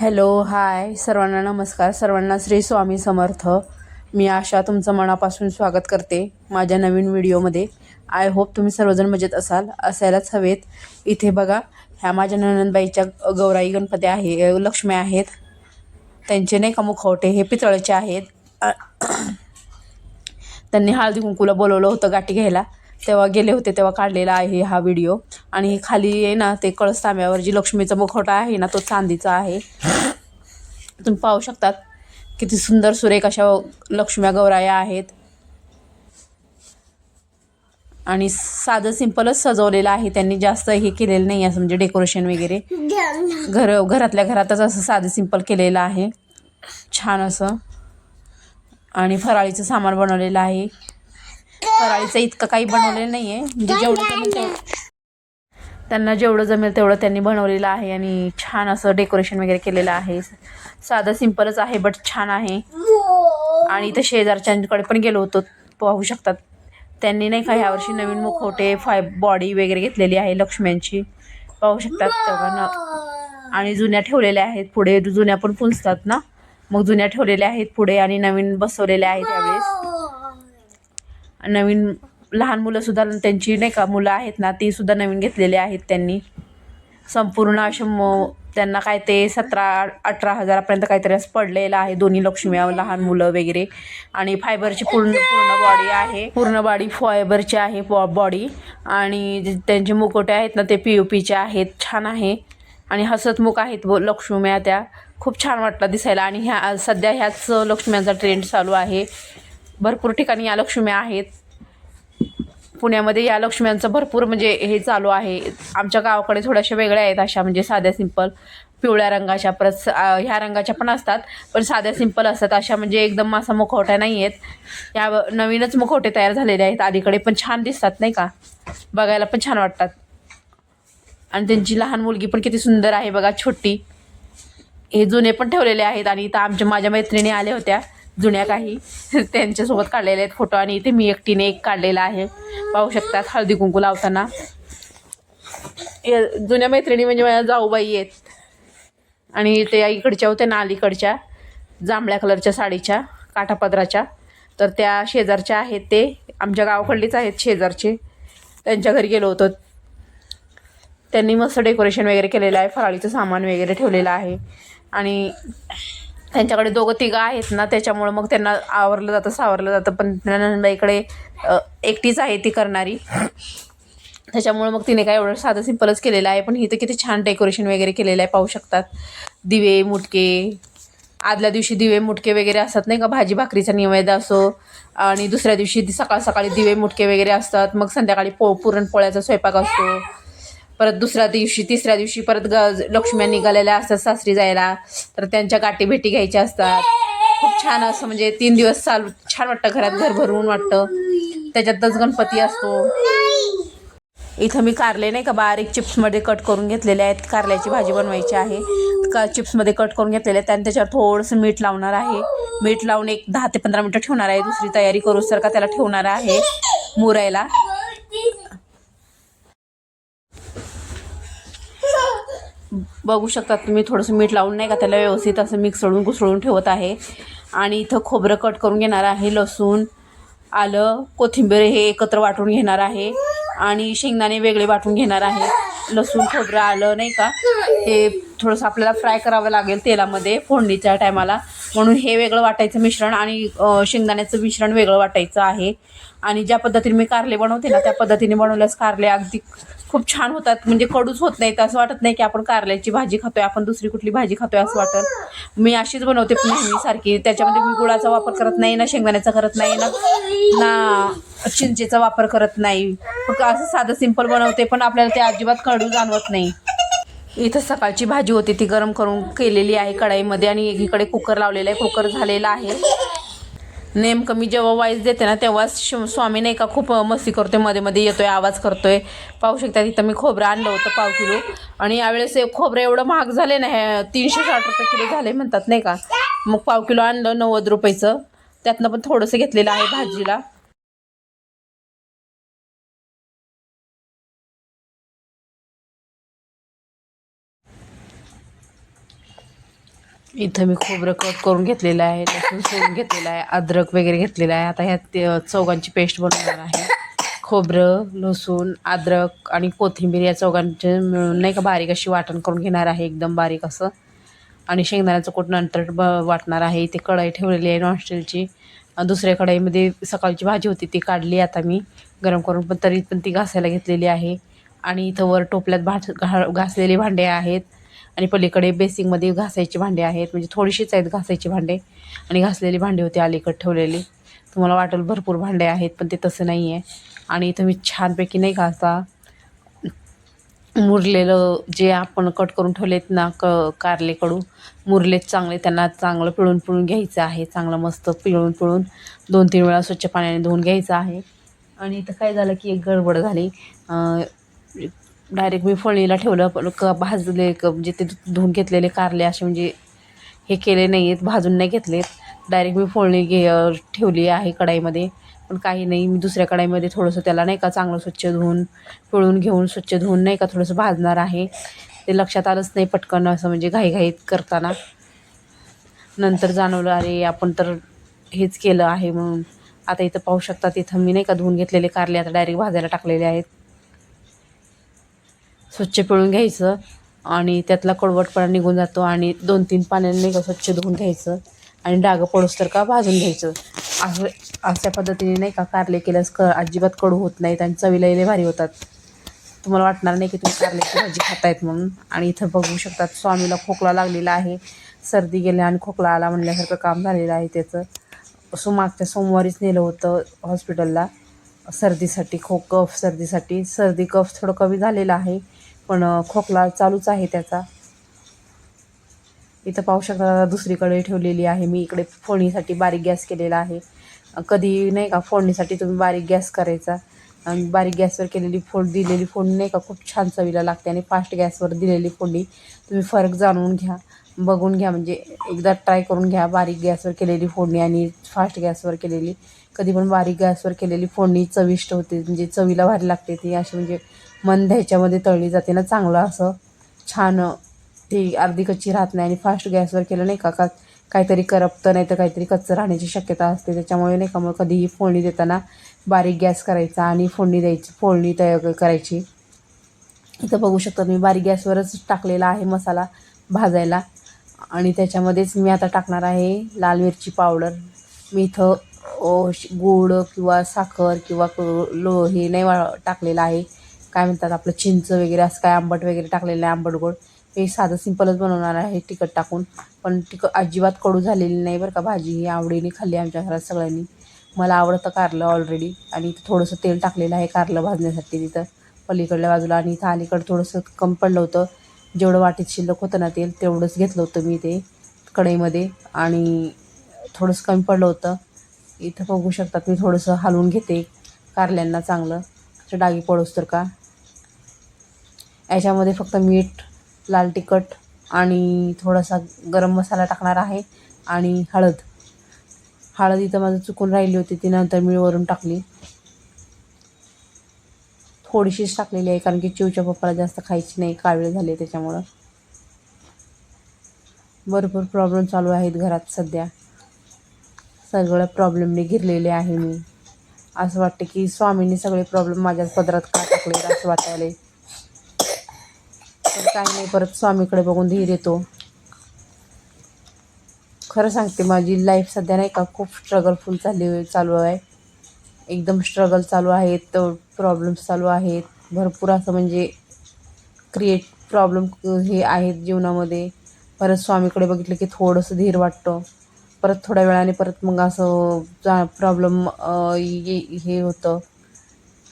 Hello hi. सर्वांना नमस्कार. सर्वांना श्री स्वामी समर्थ. मी आशा तुमचं मनापासून स्वागत करते माझ्या नवीन व्हिडिओमध्ये. आय होप तुम्ही सर्वजण मजेत असाल असायलाच हवेत. इथे बघा ह्या माझ्या ननंदबाईच्या गौराई गणपती आहे लक्ष्मी आहेत. त्यांचे नाही का मुखवटे हे पितळाचे आहेत. त्यांनी हळदी कुंकूला बोलवलं होतं गाठी घ्यायला. तेव्हा गेले होते तेव्हा काढलेला आहे हा व्हिडिओ. आणि खाली आहे ना ते कळस तांब्यावर जी लक्ष्मीचा मुखवटा आहे ना तो चांदीचा आहे. तुम्ही पाहू शकतात किती सुंदर सुरेख अशा लक्ष्म्या गौराया आहेत. आणि साधं सिंपलच सजवलेलं आहे. त्यांनी जास्त हे केलेलं नाही असं म्हणजे डेकोरेशन वगैरे. घर घरातल्या घरातच असं साधं सिंपल केलेलं आहे. छान असं. आणि फराळीचं सामान बनवलेलं आहे. फराळीचं इतकं काही बनवलेलं नाही आहे म्हणजे जेवढं जमेल त्यांना जेवढं जमेल तेवढं त्यांनी बनवलेलं आहे आणि छान असं डेकोरेशन वगैरे केलेलं आहे. साधं सिंपलच आहे बट छान आहे. आणि इथं शेजारच्यांकडे पण गेलो होतो पाहू शकतात. त्यांनी नाही का ह्यावर्षी नवीन मुखवटे फाय बॉडी वगैरे घेतलेली आहे लक्ष्म्यांची. पाहू शकतात तेव्हा आणि जुन्या ठेवलेल्या आहेत पुढे. जुन्या पण पुंजतात ना. मग जुन्या ठेवलेल्या आहेत पुढे आणि नवीन बसवलेल्या आहेत त्यावेळेस नवीन लहान मुलंसुद्धा त्यांची नाही का मुलं आहेत ना ती सुद्धा नवीन घेतलेली आहेत त्यांनी. संपूर्ण असे म त्यांना काय ते सतरा अठरा हजारापर्यंत काहीतरी असं पडलेलं आहे. दोन्ही लक्ष्म्या लहान मुलं वगैरे. आणि फायबरची पूर्ण पूर्ण बॉडी आहे. पूर्ण बॉडी फायबरची आहे बॉडी आणि त्यांचे मुकोटे आहेत ना ते पी यू पीचे आहेत. छान आहे. आणि हसतमुख आहेत व लक्ष्म्या त्या. खूप छान वाटलं दिसायला. आणि ह्या सध्या ह्याच लक्ष्म्यांचा ट्रेंड चालू आहे. भरपूर ठिकाणी या लक्ष्म्या आहेत. पुण्यामध्ये या लक्ष्म्यांचं भरपूर म्हणजे हे चालू आहे. आमच्या गावाकडे थोड्याशा वेगळ्या आहेत अशा म्हणजे साध्या सिंपल. पिवळ्या रंगाच्या परत ह्या रंगाच्या पण असतात पण साध्या सिंपल असतात. अशा म्हणजे एकदम असा मुखवट्या नाही आहेत या नवीनच मुखवटे तयार झालेले आहेत अलीकडे पण छान दिसतात नाही का? बघायला पण छान वाटतात. आणि त्यांची लहान मुलगी पण किती सुंदर आहे बघा छोटी. हे जुने पण ठेवलेले आहेत आणि इथं आमच्या माझ्या मैत्रिणी आल्या होत्या. जुन्या काही त्यांच्यासोबत काढलेले आहेत फोटो आणि इथे मी एकटीने एक काढलेला आहे. पाहू शकतात हळदी कुंकू लावताना. जुन्या मैत्रिणी म्हणजे माझ्या जाऊबाई आहेत. आणि ते इकडच्या होत्या ना अलीकडच्या. जांभळ्या कलरच्या साडीच्या काठापदराच्या. तर त्या शेजारच्या आहेत ते. आमच्या गावाकडलीच आहेत शेजारचे. त्यांच्या घरी गेलो होतो. त्यांनी मस्त डेकोरेशन वगैरे केलेलं आहे. फराळीचं सामान वगैरे ठेवलेलं आहे. आणि त्यांच्याकडे दोघं तिघं आहेत ना त्याच्यामुळं मग त्यांना आवरलं जातं सावरलं जातं. पण नंदबाईकडे एकटीच आहे ती करणारी. त्याच्यामुळं मग तिने काय एवढं साधं सिंपलच केलेलं आहे. पण इथं किती छान डेकोरेशन वगैरे केलेलं आहे पाहू शकतात. दिवे मुटके. आदल्या दिवशी दिवे मुटके वगैरे असतात नाही का? भाजी भाकरीचा निवेद असो. आणि दुसऱ्या दिवशी सकाळ सकाळी दिवे मुटके वगैरे असतात. मग संध्याकाळी पो पुरणपोळ्याचा स्वयंपाक असतो. परत दुसऱ्या दिवशी तिसऱ्या दिवशी परत ग लक्ष्म्या निघालेल्या असतात सासरी जायला. तर त्यांच्या गाठी भेटी घ्यायच्या असतात. खूप छान असं म्हणजे तीन दिवस चालू छान वाटतं घरात घर भरवून वाटतं. त्याच्यातच गणपती असतो. इथं मी कारले नाही का बारीक चिप्समध्ये कट करून घेतलेले आहेत. कारल्याची भाजी बनवायची आहे. का चिप्समध्ये कट करून घेतलेले आहेत आणि त्याच्यावर थोडंसं मीठ लावणार आहे. मीठ लावून एक दहा ते पंधरा मिनटं ठेवणार आहे. दुसरी तयारी करू सर का त्याला ठेवणार आहे. मुरायला. बघू शकता तुम्ही थोडंसं मीठ लावून नाही का त्याला व्यवस्थित असं मिक्सळून घुसळून ठेवत आहे. आणि इथं खोबरं कट करून घेणार आहे लसूण आलं कोथिंबीर हे एकत्र वाटून घेणार आहे. आणि शेंगदाणे वेगळे वाटून घेणार आहे. लसूण खोबरं आलं नाही का हे थोडंसं आपल्याला फ्राय करावं लागेल तेलामध्ये फोडणीच्या टायमाला म्हणून हे वेगळं वाटायचं मिश्रण आणि शेंगदाण्याचं मिश्रण वेगळं वाटायचं आहे. आणि ज्या पद्धतीने मी कारले बनवते ना त्या पद्धतीने बनवल्यास कारले अगदी खूप छान होतात. म्हणजे कडूच होत नाहीत असं वाटत नाही की आपण कारल्याची भाजी खातोय आपण दुसरी कुठली भाजी खातोय असं वाटत. मी अशीच बनवते नेहमीसारखी. त्याच्यामध्ये मी गुळाचा वापर करत नाही ना शेंगदाण्याचा करत नाही ना ना चिंचेचा वापर करत नाही. फक्त असं साधं सिंपल बनवते पण आपल्याला ते अजिबात कडू जाणवत नाही. इथं सकाळची भाजी होती ती गरम करून केलेली आहे कढाईमध्ये आणि एकीकडे कुकर लावलेला आहे कुकर झालेला आहे. नेमकं मी जेव्हा वाईस देते ना तेव्हा शिव स्वामी नाही का खूप मस्ती करतोयमध्ये मध्ये येतोय आवाज करतोय. पाहू शकता तिथं मी खोबरं आणलं होतं पाव किलो. आणि यावेळेस खोबरं एवढं महाग झाले ना हे तीनशे साठ रुपये किलो झाले म्हणतात नाही का. मग पाव किलो आणलं नव्वद रुपयाचं. त्यातनं पण थोडंसं घेतलेलं आहे भाजीला. इथं मी खोबरं कट करून घेतलेलं आहे लसूण सोडून घेतलेलं आहे अद्रक वगैरे घेतलेलं आहे. आता ह्यात ते चौघांची पेस्ट बनवणार आहे. खोबरं लसूण अद्रक आणि कोथिंबीर या चौघांचे मिळून नाही का बारीक अशी वाटण करून घेणार आहे एकदम बारीक असं. आणि शेंगदाण्याचं कूट नंतर ब वाटणार आहे. इथे कढई ठेवलेली आहे नॉनस्टेलची. दुसऱ्या कढईमध्ये सकाळची भाजी होती ती काढली आता मी. गरम करून पण तरी पण ती घासायला घेतलेली आहे. आणि इथं वर टोपल्यात भाट घा घासलेले भांडे आहेत. आणि पलीकडे बेसिंगमध्ये घासायची भांडे आहेत म्हणजे थोडीशीच आहेत घासायचे भांडे. आणि घासलेली भांडी होती अलीकडे ठेवलेली. तुम्हाला वाटेल भरपूर भांडे आहेत पण ते तसं नाही आहे आणि इथं मी छानपैकी नाही घासा मुरलेलं जे आपण कट करून ठेवलेत ना क कारलेकडू मुरलेत चांगले त्यांना चांगलं पिळून पिळून घ्यायचं आहे चांगलं मस्त पिळून पिळून दोन तीन वेळा स्वच्छ पाण्याने धुवून घ्यायचं आहे. आणि इथं काय झालं की एक गडबड झाली. डायरेक्ट मी फळणीला ठेवलं पण क भाजले क म्हणजे ते धुवून घेतलेले कारले असे म्हणजे हे केले नाही आहेत भाजून नाही घेतलेत. डायरेक्ट मी फोळणी घे ठेवली आहे कढाईमध्ये पण काही नाही. मी दुसऱ्या कढाईमध्ये थोडंसं त्याला नाही का चांगलं स्वच्छ धुवून पिळून घेऊन स्वच्छ धुवून नाही का थोडंसं भाजणार आहे. ते लक्षात आलंच नाही पटकन असं म्हणजे घाईघाईत करताना. नंतर जाणवलं अरे आपण तर हेच केलं आहे म्हणून. आता इथं पाहू शकता तिथं मी नाही का धुवून घेतलेले कारले आता डायरेक्ट भाजायला टाकलेले आहेत. स्वच्छ पिळून घ्यायचं आणि त्यातला कडवटपणा निघून जातो आणि दोन तीन पाण्याने नाही का स्वच्छ धुवून घ्यायचं आणि डागं पडूस तर का भाजून घ्यायचं. असं अशा पद्धतीने नाही का कारले केल्यास क अजिबात कडू होत नाहीत आणि चवीला लय भारी होतात. तुम्हाला वाटणार नाही की तुम्ही कारल्याची भाजी खातायत म्हणून. आणि इथं बघू शकतात स्वामीला खोकला लागलेला आहे. सर्दी गेल्या आणि खोकला आला म्हणल्यासारखं काम झालेलं आहे त्याचं. सो मागच्या सोमवारीच नेलं होतं हॉस्पिटलला. सर्दीसाठी खो कफ सर्दीसाठी. सर्दी कफ थोडं कमी झालेलं आहे. पण खोकला चालूच आहे त्याचा. इथं पाहू शकता दुसरीकडे ठेवलेली आहे. मी इकडे फोडणीसाठी बारीक गॅस केलेला आहे. कधी नाही का फोडणीसाठी तुम्ही बारीक गॅस करायचा. आणि बारीक गॅसवर केलेली फोड दिलेली फोडणी नाही का खूप छान चवीला लागते आणि फास्ट गॅसवर दिलेली फोडणी तुम्ही फरक जाणून घ्या. बघून घ्या म्हणजे एकदा ट्राय करून घ्या बारीक गॅसवर केलेली फोडणी आणि फास्ट गॅसवर केलेली. कधी पण बारीक गॅसवर केलेली फोडणी चविष्ट होते. म्हणजे चवीला भारी लागते ती. अशी म्हणजे मंद ह्याच्यामध्ये तळली जाते ना चांगलं असं छान ती अर्धी कच्ची राहत नाही आणि फास्ट गॅसवर केलं नाही का का काहीतरी करपतं नाही तर काहीतरी कच्चं राहण्याची शक्यता असते. त्याच्यामुळे नाही का मग कधीही फोडणी देताना बारीक गॅस करायचा आणि फोडणी द्यायची फोडणी तयार करायची. इथं बघू शकता मी बारीक गॅसवरच टाकलेला आहे मसाला भाजायला. आणि त्याच्यामध्येच मी आता टाकणार आहे लाल मिरची पावडर. मी इथं गूळ किंवा साखर किंवा लो हे नाही वा टाकलेलं आहे. काय म्हणतात आपलं चिंच वगैरे असं काय आंबट वगैरे टाकलेलं आहे आंबट गोड. हे साधं सिंपलच बनवणार आहे तिखट टाकून. पण तिखट अजिबात कडू झालेली नाही बरं का भाजी ही आवडीने खाल्ली आमच्या घरात सगळ्यांनी. मला आवडतं कारलं ऑलरेडी आणि इथं थोडंसं तेल टाकलेलं आहे कारलं भाजण्यासाठी तिथं पलीकडल्या बाजूला. आणि इथं अलीकडं थोडंसं कमी पडलं होतं. जेवढं वाटीत शिल्लक होतं ना तेल तेवढंच घेतलं होतं मी ते कढईमध्ये. आणि थोडंसं कमी पडलं होतं. इथं बघू शकतात मी थोडंसं हलवून घेते कारल्यांना चांगलं. डागी पडोस तर का? याच्यामध्ये फक्त मीठ लाल तिखट आणि थोडासा गरम मसाला टाकणार आहे आणि हळद. हळद इथं माझं चुकून राहिली होती ती नंतर मी वरून टाकली. थोडीशीच टाकलेली आहे कारण की चिवच्या पप्पाला जास्त खायची नाही कावीळ झाले त्याच्यामुळं. भरपूर प्रॉब्लेम चालू आहेत घरात सध्या. सगळं प्रॉब्लेमने घिरलेले आहे मी. असं वाटतं की स्वामींनी सगळे प्रॉब्लेम माझ्याच पदरात का टाकले असं वाटायला पण काही नाही परत स्वामीकडे बघून धीर येतो. खरं सांगते माझी लाईफ सध्या नाही का खूप स्ट्रगलफुल चालली चालू आहे. एकदम स्ट्रगल चालू आहेत तर प्रॉब्लेम्स चालू आहेत. भरपूर असं म्हणजे क्रिएट प्रॉब्लेम हे आहेत जीवनामध्ये. परत स्वामीकडे बघितलं की थोडंसं धीर वाटतं. परत थोड्या वेळाने परत मग असं जा प्रॉब्लेम हे होतं.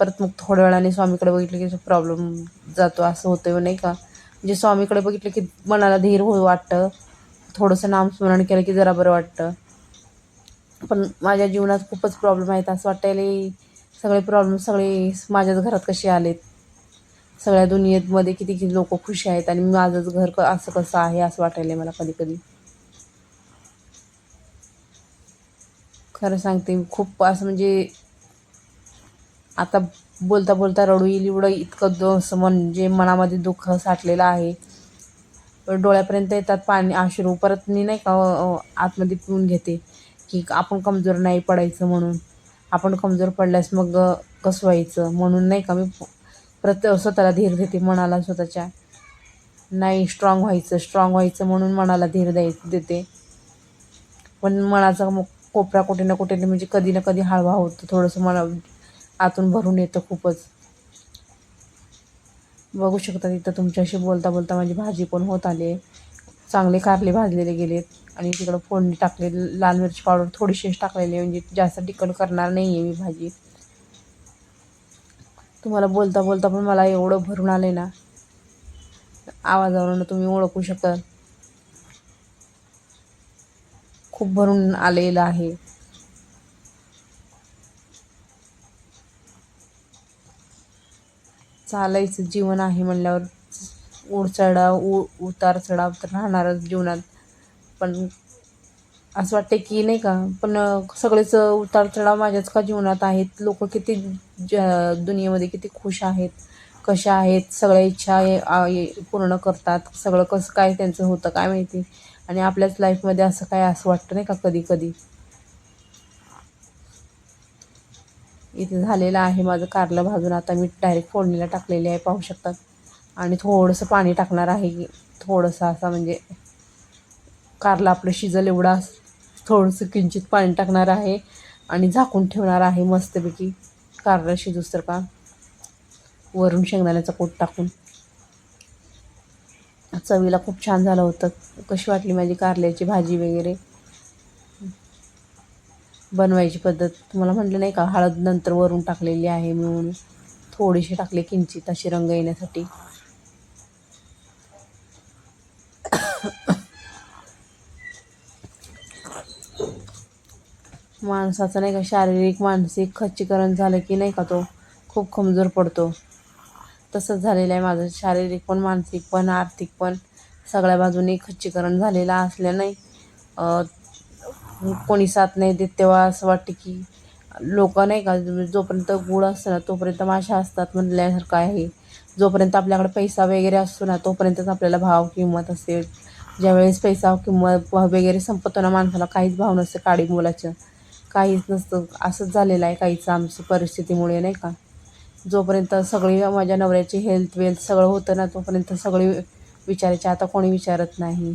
परत मग थोड्या वेळाने स्वामीकडे बघितलं की प्रॉब्लेम जातो असं होतं नाही का? म्हणजे स्वामीकडे बघितलं की मनाला धीर हो वाटतं. थोडंसं नामस्मरण केलं की जरा बरं वाटतं. पण माझ्या जीवनात खूपच प्रॉब्लेम आहेत. असं वाटायला सगळे प्रॉब्लेम सगळे माझ्याच घरात कसे आलेत? सगळ्या दुनियेमध्ये किती किती लोक खुश आहेत आणि माझंच घर क असं कसं आहे असं वाटायला मला कधी कधी. खरं सांगते खूप असं म्हणजे आता बोलता बोलता रडू येईल एवढं इतकं द म्हणजे मनामध्ये दुःख साठलेलं आहे. डोळ्यापर्यंत येतात पाणी अश्रू. परत मी नाही का आतमध्ये पिऊन घेते की आपण कमजोर नाही पडायचं म्हणून. आपण कमजोर पडल्यास मग कसं व्हायचं? म्हणून नाही का मी प्रत स्वतःला धीर देते मनाला स्वतःच्या. नाही स्ट्रॉंग व्हायचं स्ट्रॉंग व्हायचं म्हणून मनाला धीर द्याय देते. पण मनाचा मग कोपरा कुठे ना कुठे म्हणजे कधी ना कधी हळवा होतो. थोडंसं मला आतून भरून येतं खूपच. बघू शकता तिथं तुमच्याशी बोलता बोलता माझी भाजी पण होत आली आहे. चांगले कारले भाजलेले गेलेत. आणि तिकडं फोडणी टाकले लाल मिरची पावडर थोडीशीच टाकलेली आहे. म्हणजे जास्त तिखट करणार नाही आहे मी भाजी. तुम्हाला बोलता बोलता पण मला एवढं भरून आले ना. आवाजावरून तुम्ही ओळखू शकाल खूप भरून आलेलं आहे. चालायचं जीवन आहे म्हणल्यावर उडचढाव उ उतार चढाव तर राहणारच जीवनात. पण असं वाटते की नाही का पण सगळेच उतार चढाव माझ्याच का जीवनात आहेत? लोक किती ज दुनियेमध्ये किती खुश आहेत कशा आहेत? सगळ्या इच्छा ये- पूर्ण करतात. सगळं कसं काय त्यांचं होतं काय माहिती? आणि आपल्याच लाईफमध्ये असं काय असं वाटतं नाही का कधी कधी इथे झालेलं आहे माझं कारलं भाजून. आता मी डायरेक्ट फोडणीला टाकलेले आहे पाहू शकतात आणि थोडंसं पाणी टाकणार आहे. थोडंसं असा म्हणजे कारलं आपलं शिजल एवढा थोडंसं किंचित पाणी टाकणार आहे. आणि झाकून ठेवणार आहे मस्तपैकी. कारलं शिजूस तर का? वरून शेंगदाण्याचा कोट टाकून. चवीला खूप छान झालं होतं. कशी वाटली माझी कारल्याची भाजी वगैरे? बनवायची पद्धत. तुम्हाला म्हटलं नाही का हळद नंतर वरून टाकलेली आहे मी म्हणून. थोडीशी टाकली किंचित अशी रंग येण्यासाठी. माणसाचं नाही का शारीरिक मानसिक खच्चीकरण झालं की नाही का तो खूप कमजोर पडतो. तसंच झालेलं आहे माझं. शारीरिक पण मानसिक पण आर्थिक पण सगळ्या बाजूने खच्चीकरण झालेलं असल्या नाही कोणी साथ नाही देत तेव्हा असं वाटतं की लोक नाही का जोपर्यंत गुळ असतं ना तोपर्यंत माशा असतात म्हटल्यासारखं आहे. जोपर्यंत आपल्याकडे पैसा वगैरे असतो ना तोपर्यंतच आपल्याला भाव किंमत असते ज्यावेळेस पैसा किंमत वगैरे संपतो ना माणसाला काहीच भाव नसते काळी मुलाचं. काहीच नसतं. असंच झालेलं आहे काहीच आमचं परिस्थितीमुळे नाही का? जोपर्यंत सगळी माझ्या नवऱ्याची हेल्थ वेल्थ सगळं होतं ना तोपर्यंत सगळी विचारायची आता कोणी विचारत नाही?